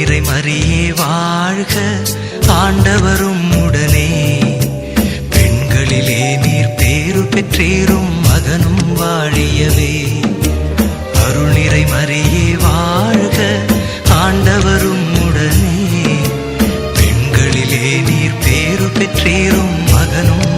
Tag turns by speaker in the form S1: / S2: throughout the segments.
S1: நிறை மறியே வாழ்க. ஆண்டவரும் உடனே. பெண்களிலே நீர் பேரு பெற்றேரும் மகனும் வாழியவே. அருள் நிறை மறியே வாழ்க. ஆண்டவரும் உடனே. பெண்களிலே நீர் பேரு பெற்றேரும் மகனும்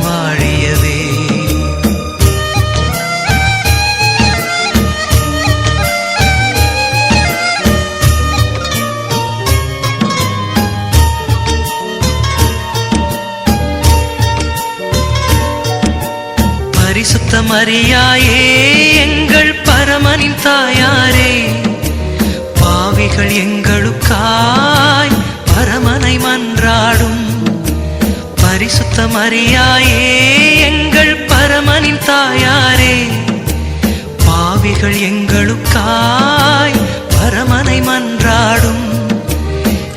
S1: பரிசுத்த மரியாயே எங்கள் பரமனின் தாயாரே. பாவிகள் எங்களுக்காய் பரமனை மன்றாடும். பரிசுத்த மரியாயே எங்கள் பரமனின் தாயாரே. பாவிகள் எங்களுக்காய் பரமனை மன்றாடும்.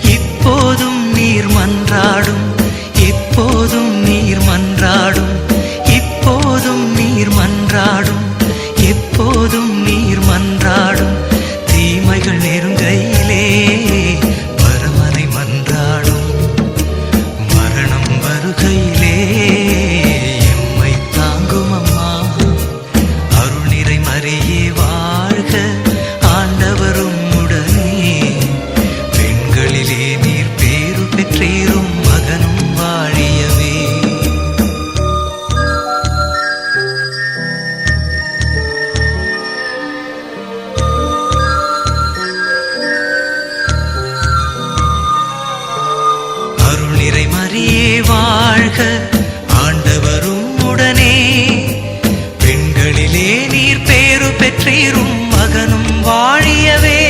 S1: இப்போதும் நீர் மன்றாடும். வாழ்க ஆண்டவரும் உடனே. பெண்களிலே நீர் பேரு பெற்றீரும் மகனும் வாழியவே.